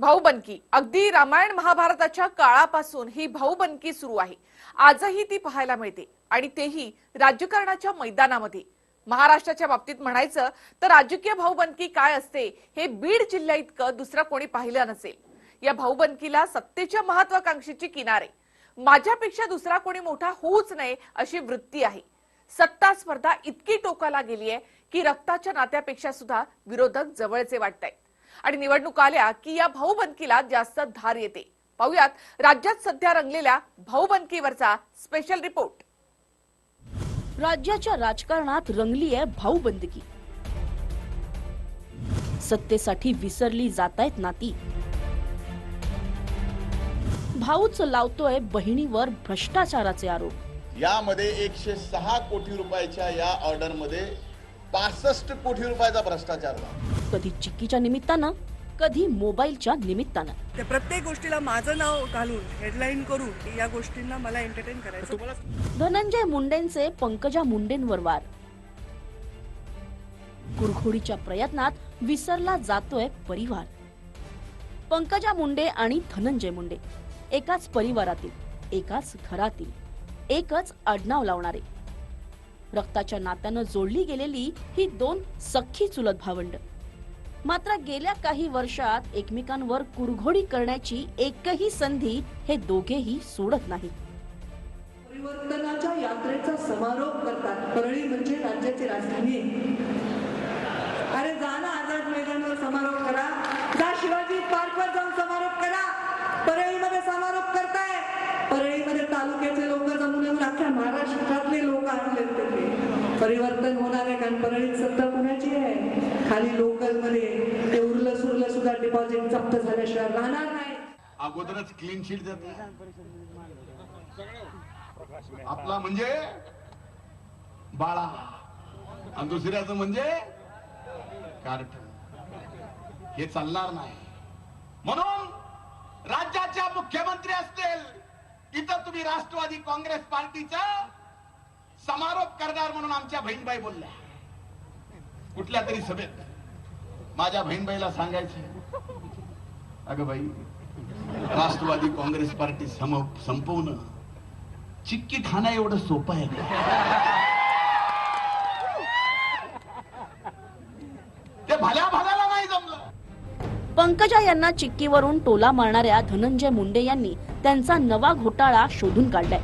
भाऊबंदकी अगदी रामायण महाभारताच्या काळापासून ही भाऊबंदकी सुरू आहे. आजही ती पाहायला मिळते आणि तेही राजकारणाच्या मैदानामध्ये. महाराष्ट्राच्या बाबतीत म्हणायचं तर राजकीय भाऊबंदकी काय असते हे बीड जिल्ह्या इतकं दुसरं कोणी पाहिलं नसेल. या भाऊबंदकीला सत्तेच्या महत्वाकांक्षीची किनारे. माझ्यापेक्षा दुसरा कोणी मोठा होऊच नये अशी वृत्ती आहे. सत्ता स्पर्धा इतकी टोकाला गेली आहे की रक्ताच्या नात्यापेक्षा सुद्धा विरोधक जवळचे वाटत आहेत आणि निवडणुका आल्या की या भाऊबंदकीला जास्त धार येते. पाहुयात राज्यात सध्या रंगलेल्या भाऊबंदकीवरचा स्पेशल रिपोर्ट राज्याच्या राजकारणात रंगली आहे भाऊबंदकी. सत्तेसाठी विसरली जातायत नाती. भाऊच लावतोय बहिणीवर भ्रष्टाचाराचे आरोप. यामध्ये एकशे सहा कोटी रुपयाच्या या ऑर्डरमध्ये पासष्ट कोटी रुपयाचा भ्रष्टाचार झाला. कधी चिक्कीच्या निमित्तानं कधी मोबाईलच्या निमित्तानं. त्या प्रत्येक गोष्टीला माझं नाव घालून हेडलाईन करून या गोष्टींना मला एंटरटेन करायचं. धनंजय मुंडेंचे पंकजा मुंडेंवर वार. कुरघोडीच्या प्रयत्नात विसरला जातोय परिवार. पंकजा मुंडे आणि धनंजय मुंडे एकाच परिवारातील एकाच घरातील एकच आडनाव लावणारे. रक्ताच्या नात्यानं जोडली गेलेली ही दोन सख्खी चुलत भावंड. मात्र गेल्या काही वर्षात एकमेकांवर कुरघोडी करण्याची एकही संधी हे दोघेही सोडत नाहीत. परिवर्तनाच्या यात्रेचा समारोप करतात. परळी म्हणजे राज्याची राजधानी. अरे जा ना आझाद मैदानावर समारोप करा. जा शिवाजी पार्कवर जाऊन समारोप करा. परळीमध्ये समारोप करताय. परळीमध्ये तालुक्याचे लोक जमून येऊन अख्ख्या महाराष्ट्रातले लोक आणले तिथे. परिवर्तन होणार आहे कारण परळीत सत्ता कुणाची आहे? खाली लोकलमध्ये ते उरलं सुरलं सुद्धा डिपॉझिट जप्त झाल्याशिवाय राहणार नाही. अगोदरच क्लीन शीट देत आपला म्हणजे बाळा. आणि दुसऱ्याचं म्हणजे कार्ट हे चालणार नाही. म्हणून राज्याच्या मुख्यमंत्री असतील इथं तुम्ही राष्ट्रवादी काँग्रेस पार्टीचा समारोप करणार म्हणून आमच्या बहीणबाई बोलल्या. कुठल्या तरी सभेत माझ्या बहीणबाईला सांगायचं अगं बाई राष्ट्रवादी काँग्रेस पार्टी सम संपवणं चिक्की खाणं एवढं सोपं आहे ते भल्या भल्याला नाही जमलं. पंकजा यांना चिक्कीवरून टोला मारणाऱ्या धनंजय मुंडे यांनी त्यांचा नवा घोटाळा शोधून काढलाय.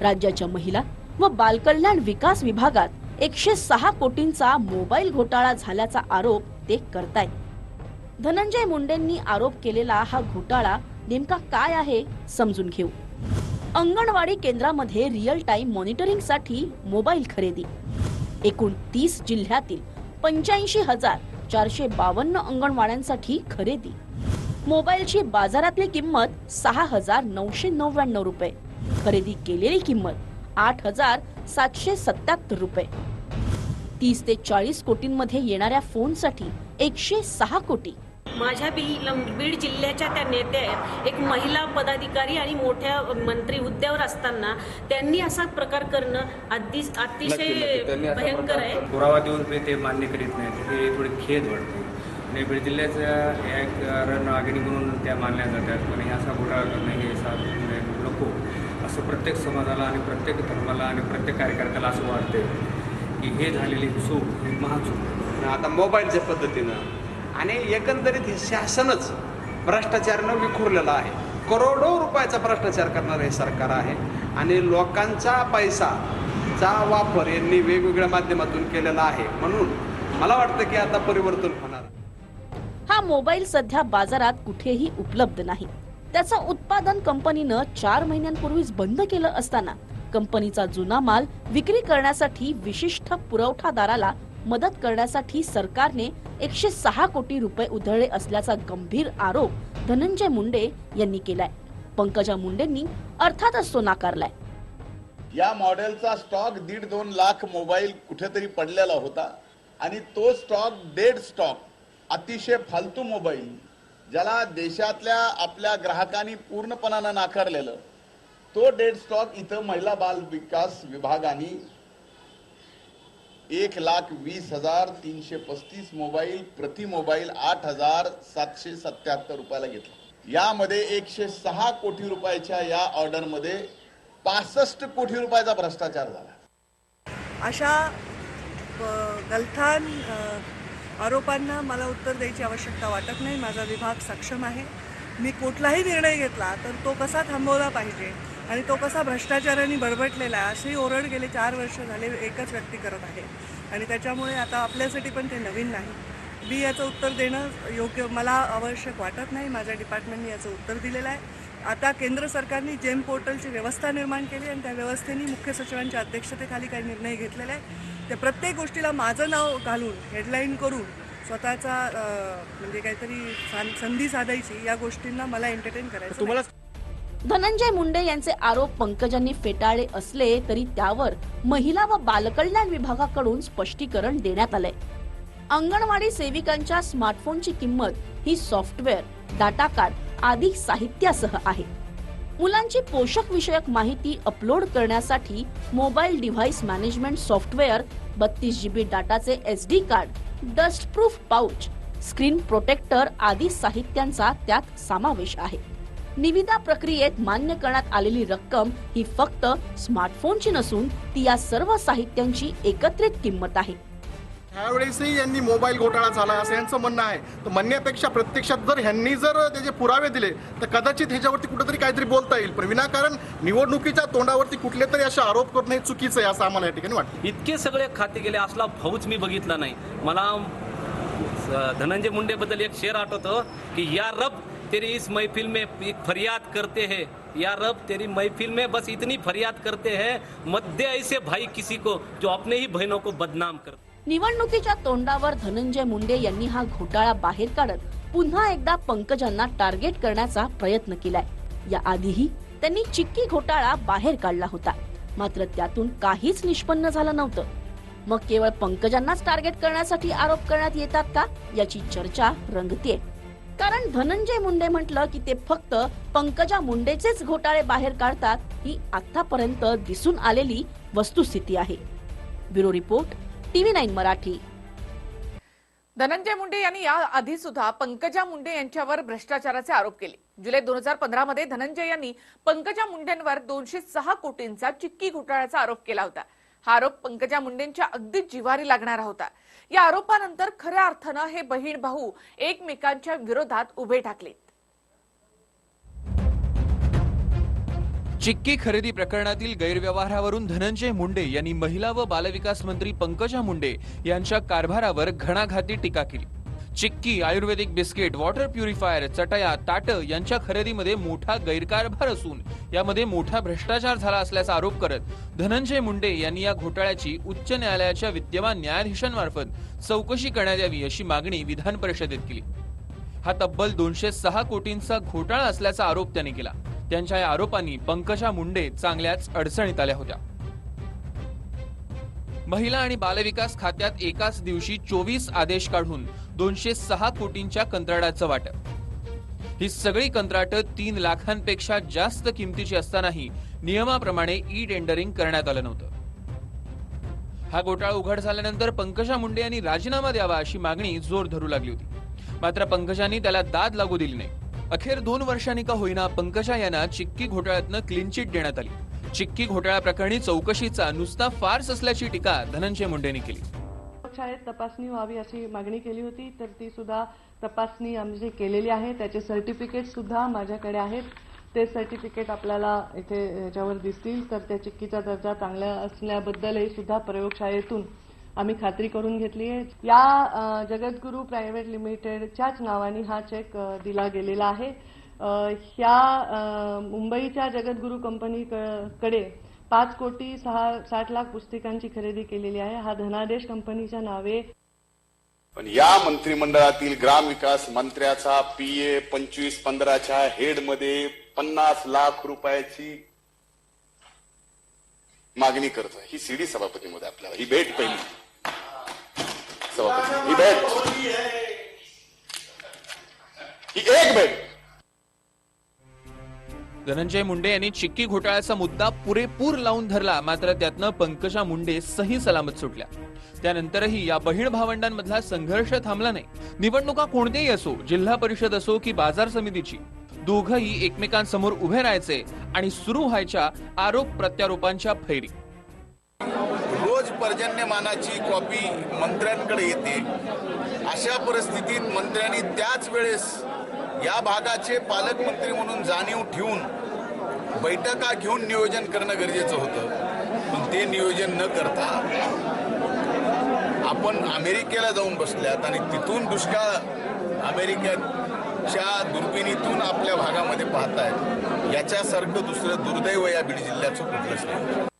राज्याच्या महिला व बालकल्याण विकास विभागात एकशे सहा कोटींचा मोबाईल घोटाळा झाल्याचा आरोप ते करतायत. धनंजय मुंडेंनी आरोप केलेला हा घोटाळा नेमका काय आहे समजून घेऊ. अंगणवाडी केंद्रामध्ये रिअल टाइम मॉनिटरिंगसाठी मोबाईल खरेदी. एकूण तीस जिल्ह्यातील पंच्याऐंशी हजार चारशे बावन्न अंगणवाड्यांसाठी खरेदी. मोबाईलची बाजारातली किंमत सहा हजार नऊशे नव्याण्णव रुपये. खरेदी केलेली किंमत आठ हजार सातशे सत्याहत्तर रुपये. तीस ते चाळीस कोटींमध्ये येणाऱ्या फोनसाठी एकशे सहा कोटी. माझ्या बीड जिल्ह्याच्या त्या नेत्या आहेत. एक महिला पदाधिकारी आणि मोठ्या मंत्री हुद्द्यावर असताना त्यांनी असा प्रकार करणं अतिशय भयंकर आहे. पुरावा देऊन ते ते मान्य करीत नाहीत. हे थोडी खेद वाटते. आणि बीड जिल्ह्याचं एक रणआगिनी म्हणून त्या मानल्या जातात. पण हे असा घोटाळा करणं हे असं प्रत्येक समाजाला आणि प्रत्येक धर्माला आणि प्रत्येक कार्यकर्त्याला असं वाटते की हे झालेली चूक ही महाचूक. आता मोबाईलच्या पद्धतीनं आणि एकंदरीत हे शासनच भ्रष्टाचारानं विखुरलेलं आहे. करोडो रुपयाचा भ्रष्टाचार करणारं हे सरकार आहे आणि लोकांचा पैसाचा वापर यांनी वेगवेगळ्या माध्यमातून केलेला आहे. म्हणून मला वाटतं की आता परिवर्तन होणार हा मोबाईल सध्या बाजारात कुठेही उपलब्ध नाही. त्याचं उत्पादन कंपनीनं चार महिन्यांपूर्वीच बंद केलं असताना कंपनीचा जुना माल विक्री करण्यासाठी विशिष्ट पुरवठादाराला मदत करण्यासाठी सरकारने एकशे सहा कोटी रुपये उधळले असल्याचा गंभीर आरोप धनंजय मुंडे यांनी केलाय. पंकजा मुंडेंनी अर्थातच तो नाकारलाय. या मॉडेलचा स्टॉक दीड दोन लाख मोबाईल कुठेतरी पडलेला होता आणि तो स्टॉक डेड स्टॉक अतिशय फालतू मोबाईल ज्याला देशातल्या आपल्या ग्राहकांनी पूर्णपणानं नाकारलेलं तो डेड स्टॉक इथं महिला बाल विकास विभागाने एक लाख वीस हजार तीनशे पस्तीस मोबाईल प्रति मोबाईल आठ हजार सातशे सत्याहत्तर रुपयाला घेतला. यामध्ये एकशे सहा कोटी रुपयाच्या या ऑर्डरमध्ये पासष्ट कोटी रुपयाचा भ्रष्टाचार झाला. अशा गलथान आरोपांना मला उत्तर द्यायची आवश्यकता वाटत नाही. माझा विभाग सक्षम आहे. मी कुठलाही निर्णय घेतला तर तो कसा थांबवला पाहिजे आणि तो कसा भ्रष्टाचाराने बडबटलेला आहे अशी ओरड गेले चार वर्ष झाले एकच व्यक्ती करत आहे. आणि त्याच्यामुळे आता आपल्यासाठी पण ते नवीन नाही. मी याचं उत्तर देणं योग्य मला आवश्यक वाटत नाही. माझ्या डिपार्टमेंटने याचं उत्तर दिलेलं आहे. आता केंद्र सरकारने जेम पोर्टलची व्यवस्था निर्माण केली आणि त्या व्यवस्थेने मुख्य सचिवांच्या अध्यक्षतेखाली काही निर्णय घेतलेले आहे त्या प्रत्येक गोष्टीला माझं नाव घालून हेडलाईन करून स्वतःचा म्हणजे काहीतरी संधी साधायची या गोष्टींना मला एंटरटेन करायचं नाही. धनंजय मुंडे यांचे आरोप पंकजांनी फेटाळले असले तरी त्यावर महिला व बालकल्याण विभागाकडून स्पष्टीकरण देण्यात आलंय अंगणवाडी सेविकांच्या स्मार्टफोनची किंमत ही सॉफ्टवेअर डाटा कार्ड आदी साहित्यासह आहे मुलांची पोषक विषयक माहिती अपलोड करण्यासाठी मोबाईल डिव्हाइस मॅनेजमेंट सॉफ्टवेअर बत्तीस GB डाटाचे S D card dust proof pouch screen protector आदी साहित्यांचा त्यात समावेश आहे. निविदा प्रक्रियेत मान्य करण्यात आलेली रक्कम ही फक्त स्मार्टफोनची नसून ती या सर्व साहित्यांची एकत्रित किंमत आहे. त्यावेळेसही यांनी मोबाईल घोटाळा झाला असं यांचं म्हणणं आहे. तर म्हणण्यापेक्षा प्रत्यक्षात जर ह्यांनी जर त्याचे पुरावे दिले तर कदाचित ह्याच्यावरती कुठेतरी काहीतरी बोलता येईल. पण विनाकारण निवडणुकीच्या तोंडावरती कुठले तरी असे आरोप करणं हे चुकीचं आहे असं आम्हाला या ठिकाणी वाटतं. इतके सगळे खाते गेले असला भाऊच मी बघितला नाही. मला धनंजय मुंडे बद्दल एक शेर आठवत की या रब तेरी इस महफिल में एक फरियाद करते हैं. या रब तेरी महफिल में बस इतनी फरियाद करते हैं. मत दे ऐसे भाई किसी को जो अपने ही बहनों को बदनाम करते निवडणुकीच्या तोंडावर धनंजय मुंडे यांनी हा घोटाळा बाहेर काढत पुन्हा एकदा पंकजांना टार्गेट करण्याचा प्रयत्न केलाय. या आधीही त्यांनी चिक्की घोटाळा बाहेर काढला होता. मात्र त्यातून काहीच निष्पन्न झालं नव्हतं. मग केवळ पंकजांनाच टार्गेट करण्यासाठी आरोप करण्यात येतात का? याची चर्चा रंगते कारण धनंजय मुंडे म्हटलं की ते फक्त पंकजा मुंडेचेच घोटाळे बाहेर काढतात ही आतापर्यंत दिसून आलेली वस्तुस्थिती आहे. Bureau report TV nine Marathi. Dhananjay Munde यांनी या आधी सुद्धा पंकजा मुंडे यांच्यावर भ्रष्टाचाराचे आरोप केले. जुलै दोन हजार पंधरा मध्ये धनंजय यांनी पंकजा मुंडेंवर दोनशे सहा कोटींचा चिक्की घोटाळ्याचा आरोप केला होता. हा आरोप पंकजा मुंडेंच्या अगदी जिवारी लागणारा होता. या आरोपानंतर खऱ्या अर्थानं हे बहीण भाऊ एकमेकांच्या विरोधात उभे ठाकलेत. चिक्की खरेदी प्रकरणातील गैरव्यवहारावरून धनंजय मुंडे यांनी महिला व बालविकास मंत्री पंकजा मुंडे यांच्या कारभारावर घणाघाती टीका केली. चिक्की आयुर्वेदिक बिस्किट वॉटर प्युरिफायर चटया ताट यांच्या खरेदीमध्ये मोठा गैरकारभार असून यामध्ये मोठा भ्रष्टाचार झाला असल्याचा आरोप करत धनंजय मुंडे यांनी या घोटाळ्याची उच्च न्यायालयाच्या विद्यमान न्यायाधीशांमार्फत चौकशी करण्यात यावी अशी मागणी विधान परिषदेत केली. हा तब्बल दोनशे सहा कोटींचा घोटाळा असल्याचा आरोप त्यांनी केला. त्यांच्या या आरोपांनी पंकजा मुंडे चांगल्याच अडचणीत आल्या होत्या. महिला आणि बालविकास खात्यात एकाच दिवशी चोवीस आदेश काढून दोनशे सहा कोटींच्या कंत्राटाचं वाटप. ही सगळी कंत्राटं तीन लाखांपेक्षा जास्त किमतीची असतानाही नियमाप्रमाणे ई टेंडरिंग करण्यात आलं नव्हतं. हा घोटाळा उघड झाल्यानंतर पंकजा मुंडे यांनी राजीनामा द्यावा अशी मागणी जोर धरू लागली होती. मात्र पंकजांनी त्याला दाद लागू दिली नाही. अखेर दोन वर्षांनी का होईना पंकजा यांना चिक्की घोटाळ्यातनं क्लीन चिट देण्यात आली. चिक्की घोटाळा प्रकरणी चौकशीचा नुसता फार्स असल्याची टीका धनंजय मुंडेंनी केली. शाळेत तपासणी व्हावी अशी मागणी केली होती तर ती सुद्धा तपासणी आमची केलेली आहे त्याचे सर्टिफिकेट सुद्धा माझ्याकडे आहेत. ते सर्टिफिकेट आपल्याला इथे याच्यावर दिसतील तर त्या चिक्कीचा दर्जा चांगला असल्याबद्दलही सुद्धा प्रयोगशाळेतून आम्ही खात्री करून घेतली आहे. या जगद्गुरु जगद्गुरू प्रायव्हेट लिमिटेडच्याच नावाने हा चेक दिला गेलेला आहे. ह्या मुंबईच्या जगद्गुरू कंपनीकडे पाच कोटी सहा साठ लाख पुस्तिकांची खरेदी केलेली आहे. हा धनादेश कंपनीच्या नावे. पण या मंत्रिमंडळातील ग्रामविकास मंत्र्याचा पीए पंचवीस पंधराच्या हेडमध्ये पन्नास लाख रुपयाची मागणी करतो ही सीडी सभापतीमध्ये आपल्याला ही भेट पहिली सभापती ही भेट ही एक भेट धनंजय मुंडे यांनी चिक्की घोटाळ्याचा मुद्दा पुरेपूर लावून धरला मात्र त्यातनं पंकजा मुंडे सही सलामत सुटल्या. त्यानंतरही या बहीण भावंडांमधला संघर्ष थांबला नाही. निवडणुका कोणत्याही असो जिल्हा परिषद असो की बाजार समितीची दोघंही एकमेकांसमोर उभे राहायचे आणि सुरू व्हायच्या आरोप प्रत्यारोपांच्या फैरी. पर्जन्यमानाची कॉपी मंत्र्यांकडे येते. अशा परिस्थितीत मंत्र्यांनी त्याच वेळेस या भागाचे पालकमंत्री म्हणून जाणीव ठेवून बैठका घेऊन नियोजन करणं गरजेचं होतं. पण ते नियोजन न करता आपण अमेरिकेला जाऊन बसल्यात आणि तिथून दुष्काळ अमेरिकेच्या दुर्बिणीतून आपल्या भागामध्ये पाहतायत. याच्यासारखं दुसरं दुर्दैव या बीड जिल्ह्याचं कुठलंच नाही.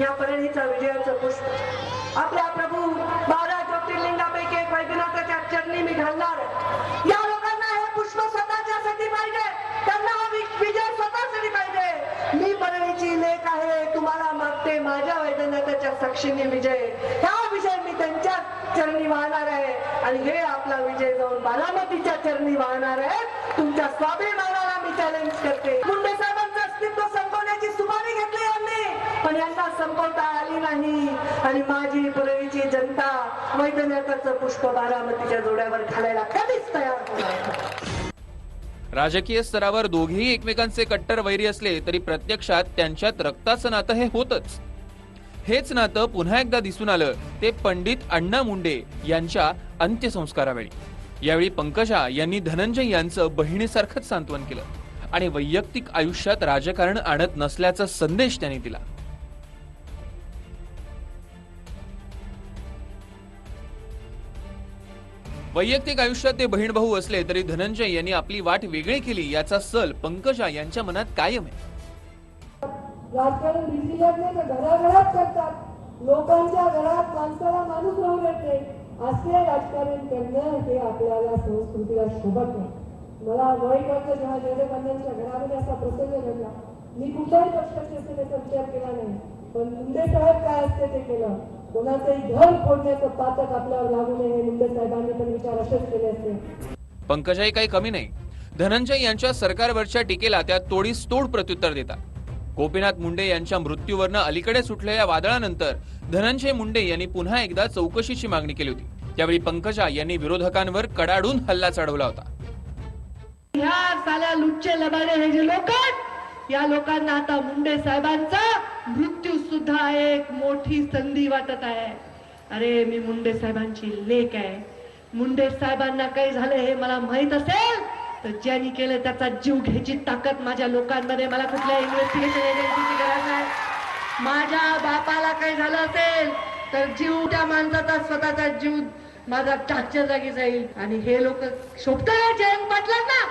या परळीचा विजयाचं पुष्प. आपल्या प्रभू बारा ज्योतिर्लिंगापैकी एक वैद्यनाथाच्या चरणी मी घालणार या लोकांना हे पुष्प स्वतःच्यासाठी पाहिजे. त्यांना हा विजय स्वतःसाठी पाहिजे. मी परळीची लेख आहे. तुम्हाला मागते माझ्या वैद्यनाथाच्या साक्षीने विजय. हा विजय मी त्यांच्या चरणी वाहणार आहे. आणि हे आपला विजय जाऊन बारामतीच्या चरणी वाहणार आहे. तुमच्या स्वाभिमानाला मी चॅलेंज करते. संपवता आली नाही. आणि माझी पुरवीची जनता वैद्यनाथाचं पुष्प बारामतीच्या जोड्यावर घालायला कधीच तयार होणार राजकीय स्तरावर दोघेही एकमेकांचे कट्टर वैरी असले तरी प्रत्यक्षात त्यांच्यात रक्ताचं नातं हे होतच. हेच नातं पुन्हा एकदा दिसून आलं ते पंडित अण्णा मुंडे यांच्या अंत्यसंस्कारावेळी. यावेळी पंकजा यांनी धनंजय यांचं बहिणीसारखंच सांत्वन केलं. आणि वैयक्तिक आयुष्यात राजकारण आणत नसल्याचा संदेश त्यांनी दिला. वैयक्तिक आयुष्यात ते बहीण भाऊ असले तरी धनंजय यांनी आपली वाट वेगळी केली याचा सल पंकजा यांच्या मनात कायम आहे. राजकारण घराघरात करतात. लोकांच्या घरात माणसाला माणूस राहू देत. असे राजकारण करणं हे आपल्याला संस्कृतीला शोभत नाही. मला वय वाटलं जेव्हा देवेंद्रांच्या घरामध्ये असा प्रसंग घडला. मी कुठल्याही पक्षाचे असते त्याचा विचार केला नाही. पण मुंडे साहेब काय असते ते केलं. कोणाचंही घर फोडण्याचं पातक आपल्यावर लागू नये हे मुंडे साहेबांनी पण विचार असेच केले असते. पंकजाही काही कमी नाही. धनंजय यांच्या सरकारवरच्या टीकेला त्या तोडीस तोड प्रत्युत्तर देतात. गोपीनाथ मुंडे यांच्या मृत्यूवरनं अलीकडे सुटलेल्या वादळानंतर धनंजय मुंडे यांनी पुन्हा एकदा चौकशीची मागणी केली होती. त्यावेळी पंकजा यांनी विरोधकांवर कडाडून हल्ला चढवला होता. ह्या साल्या लुच्चे लबाडे हे जे लोक या लोकांना आता मुंडे साहेबांचा मृत्यू सुद्धा एक मोठी संधी वाटत आहे. अरे मी मुंडे साहेबांची लेख आहे. मुंडे साहेबांना काही झालं हे मला माहीत असेल तर ज्यांनी केलं त्याचा जीव घ्यायची ताकद माझ्या लोकांमध्ये मला कुठल्या इन्व्हेस्टिगेशन एजन्सीची गरज नाही. माझ्या बापाला काही झालं असेल तर जीव त्या माणसाचा स्वतःचा जीव माझा टाकच्या जागी जाईल. आणि हे लोक शोभतात जयंत पाटलांना.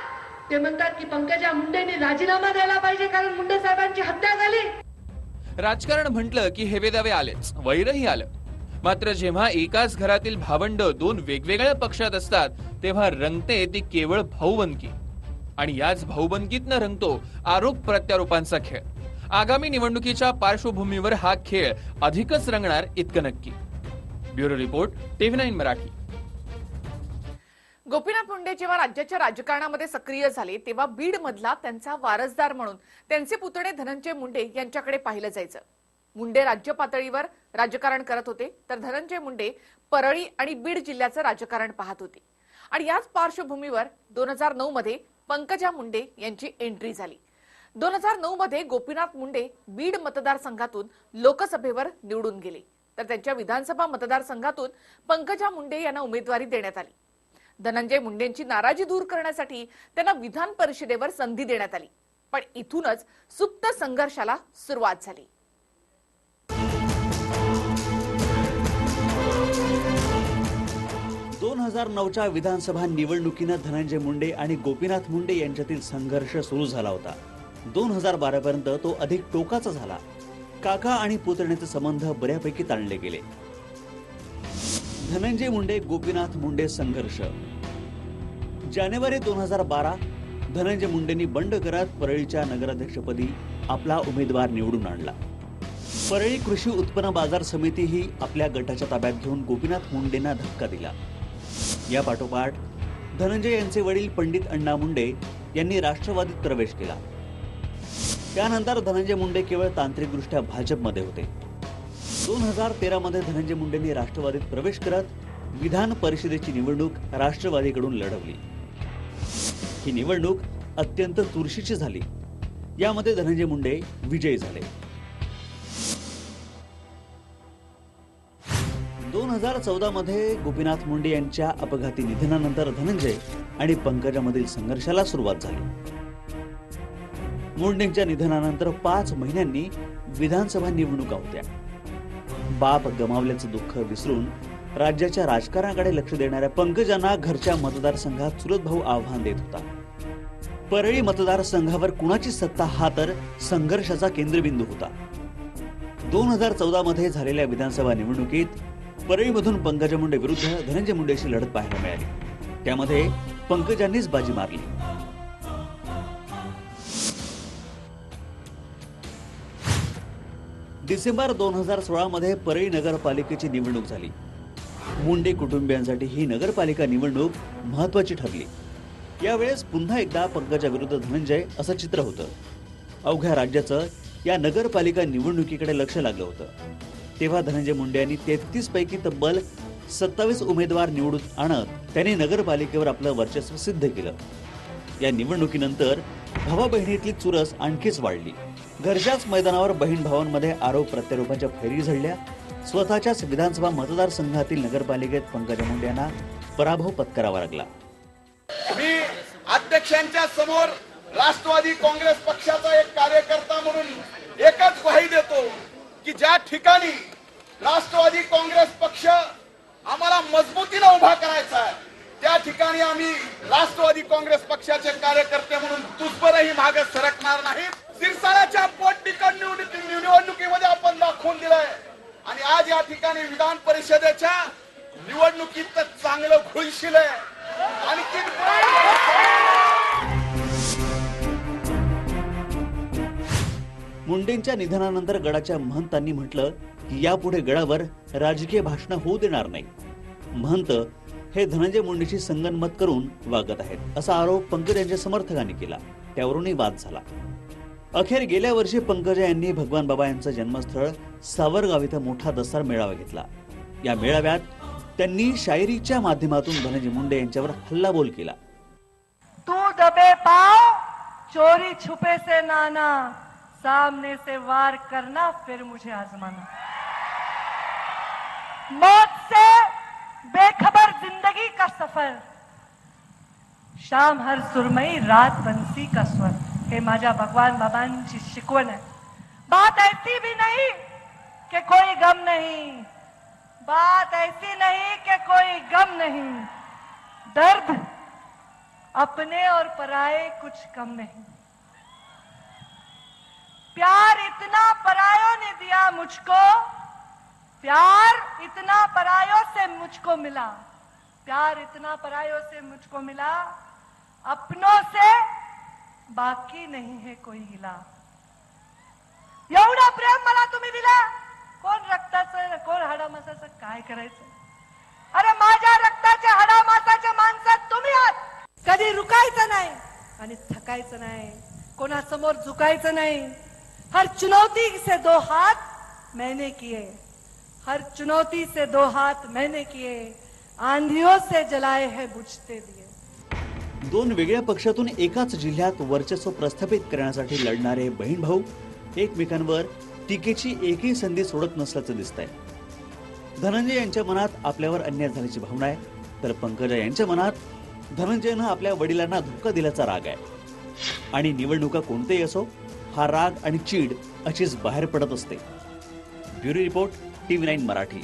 ते म्हणतात की पंकजा मुंडेंनी राजीनामा द्यायला पाहिजे कारण मुंडे साहेबांची हत्या झाली. राजकारण म्हटलं की हेवेदावे आलेच. वैरही आलं. मात्र जेव्हा एकाच घरातील भावंड दोन वेगवेगळ्या पक्षात असतात तेव्हा रंगते ती केवळ भाऊबंदकी. आणि याच भाऊबंदकीतनं रंगतो आरोप प्रत्यारोपांचा खेळ. आगामी निवडणुकीच्या पार्श्वभूमीवर हा खेळ अधिकच रंगणार इतकं नक्की. Bureau report TV nine Marathi. Gopinath Munde जेव्हा राज्याच्या राजकारणामध्ये सक्रिय झाले तेव्हा बीड मधला त्यांचा वारसदार म्हणून त्यांचे पुतणे धनंजय मुंडे यांच्याकडे पाहिलं जायचं. मुंडे राज्य पातळीवर राजकारण करत होते तर धनंजय मुंडे परळी आणि बीड जिल्ह्याचं राजकारण पाहत होते. आणि याच पार्श्वभूमीवर दोन हजार नऊ मध्ये पंकजा मुंडे यांची एंट्री झाली. दोन हजार नऊ मध्ये गोपीनाथ मुंडे बीड मतदारसंघातून लोकसभेवर निवडून गेले. तर त्यांच्या विधानसभा मतदारसंघातून पंकजा मुंडे यांना उमेदवारी देण्यात आली. धनंजय मुंडेंची नाराजी दूर करण्यासाठी त्यांना विधान परिषदेवर संधी देण्यात आली. पण इथूनच सुप्त संघर्षाला सुरुवात झाली. दोन हजार नऊच्या विधानसभा निवडणुकीनं धनंजय मुंडे आणि गोपीनाथ मुंडे यांच्यातील संघर्ष सुरू झाला होता. दोन हजार बारापर्यंत तो अधिक टोकाचा झाला. काका आणि पुतण्याचे संबंध बऱ्यापैकी ताणले गेले. धनंजय मुंडे गोपीनाथ मुंडे संघर्ष. जानेवारी दोन हजार बारा धनंजय मुंडेंनी बंड करत परळीच्या नगराध्यक्षपदी आपला उमेदवार निवडून आणला. परळी कृषी उत्पन्न बाजार समिती ही आपल्या गटाच्या ताब्यात घेऊन गोपीनाथ मुंडेंना धक्का दिला. या पाठोपाठ धनंजय यांचे वडील पंडित अण्णा मुंडे यांनी राष्ट्रवादीत प्रवेश केला. त्यानंतर धनंजय मुंडे केवळ तांत्रिकदृष्ट्या भाजपमध्ये होते. दोन हजार तेरामध्ये धनंजय मुंडेंनी राष्ट्रवादीत प्रवेश करत विधान परिषदेची निवडणूक राष्ट्रवादीकडून लढवली. ही निवडणूक अत्यंत चुरशीची झाली. यामध्ये धनंजय मुंडे विजयी झाले. दोन हजार चौदा मध्ये गोपीनाथ मुंडे यांच्या अपघाती निधनानंतर धनंजय आणि पंकजामधील संघर्षाला सुरुवात झाली. मुंडेंच्या निधनानंतर पाच महिन्यांनी विधानसभा निवडणुका होत्या. बाप गमावल्याचं दुःख विसरून राज्याच्या राजकारणाकडे लक्ष देणाऱ्या पंकजांना घरच्या मतदारसंघात चुलत भाऊ आव्हान देत होता. परळी मतदारसंघावर कुणाची सत्ता हा तर संघर्षाचा केंद्रबिंदू होता. दोन हजार चौदा मध्ये झालेल्या विधानसभा निवडणुकीत परळीमधून पंकजा मुंडे विरुद्ध धनंजय मुंडेशी लढत पाहायला मिळाली. त्यामध्ये पंकजांनीच बाजी मारली. डिसेंबर दोन हजार सोळामध्ये परळी नगरपालिकेची निवडणूक झाली. मुंडे कुटुंबियांसाठी ही नगरपालिका निवडणूक महत्वाची ठरली. यावेळेस पुन्हा एकदा पंकजा विरुद्ध धनंजय असं चित्र होतं. अवघ्या राज्याचं या नगरपालिका निवडणुकीकडे लक्ष लागलं होतं. तेव्हा धनंजय मुंडे यांनी तेहतीस पैकी तब्बल सत्तावीस उमेदवार निवडून आणत त्यांनी नगरपालिकेवर आपलं वर्चस्व सिद्ध केलं. या निवडणुकीनंतर भावा बहिणीतली चुरस आणखीच वाढली. घरच्याच मैदानावर बहीण भावांमध्ये आरोप प्रत्यारोपांच्या फैरी झडल्या. स्वतःच्याच विधानसभा मतदारसंघातील नगरपालिकेत पंकजा मुंडे यांना पराभव पत्करावा लागला. मी अध्यक्षांच्या समोर राष्ट्रवादी काँग्रेस पक्षाचा एक कार्यकर्ता म्हणून एकच ग्वाही देतो की ज्या ठिकाणी राष्ट्रवादी काँग्रेस पक्ष आम्हाला मजबूतीनं उभा करायचा आहे त्या ठिकाणी आम्ही राष्ट्रवादी काँग्रेस पक्षाचे कार्यकर्ते म्हणून तुझबरही मागे सरकणार नाही सिरसाळ्याच्या पोटनिकड निवडणुकीमध्ये आपण दाखवून दिलंय. आणि आज या ठिकाणी विधान परिषदेच्या निवडणुकीत चांगलं घुलशील आहे. आणखी मुंडेंच्या निधनानंतर गडाच्या महंतांनी म्हटलं की यापुढे गडावर राजकीय भाषण होऊ देणार नाही. महंत हे धनंजय मुंडेशी संगनमत करून वागत आहेत असा आरोप पंकज यांच्या समर्थकांनी केला. त्यावरूनही वाद झाला. अखेर गेल्या वर्षी पंकजा यांनी भगवान बाबा यांचं जन्मस्थळ सावरगाव इथं मोठा दसरा मेळावा घेतला. या मेळाव्यात त्यांनी शायरीच्या माध्यमातून धनंजय मुंडे यांच्यावर हल्लाबोल केला. तू दबे पाव चोरी छुपे से नाना सामने से वार करना फिर मुझे आजमाना। मौत से बेखबर जिंदगी का सफर शाम हर सुरमई रात बंसी का स्वर। हे माझ्या भगवान बाबांची शिकवण आहे. बात ऐसी भी नहीं कि कोई गम नहीं. बात ऐसी नहीं कि कोई गम नहीं. दर्द अपने और पराए कुछ कम नहीं. प्यार इतना परायों ने दिया मुझको. प्यार इतना परायों से मुझको मिला. प्यार इतना परायों से मुझको मिला. अपनों से बाकी नाही हे कोई गिला एवढं प्रेम मला तुम्ही दिला। कोण रक्ताचं कोण हाडामासाचं काय करायचं? अरे माझ्या रक्ताच्या हाडामासाच्या माणसात तुम्ही आहात। कधी रुकायचं नाही आणि थकायचं नाही। कोणासमोर झुकायचं नाही। हर चुनौती से दो हाथ मैंने किए। हर चुनौती से दो हाथ मैंने किए। आंधियों से जलाए है बुझते दिए। दोन वेगळ्या पक्षातून एकाच जिल्ह्यात वर्चस्व प्रस्थापित करण्यासाठी लढणारे बहीण भाऊ एकमेकांवर टीकेची एकही संधी सोडत नसल्याचं दिसतंय. धनंजय यांच्या मनात आपल्यावर अन्याय झाल्याची भावना आहे. तर पंकजा यांच्या मनात धनंजयनं आपल्या वडिलांना धोका दिल्याचा राग आहे. आणि निवडणुका कोणतेही असो हा राग आणि चीड अशीच बाहेर पडत असते. Bureau report TV nine Marathi.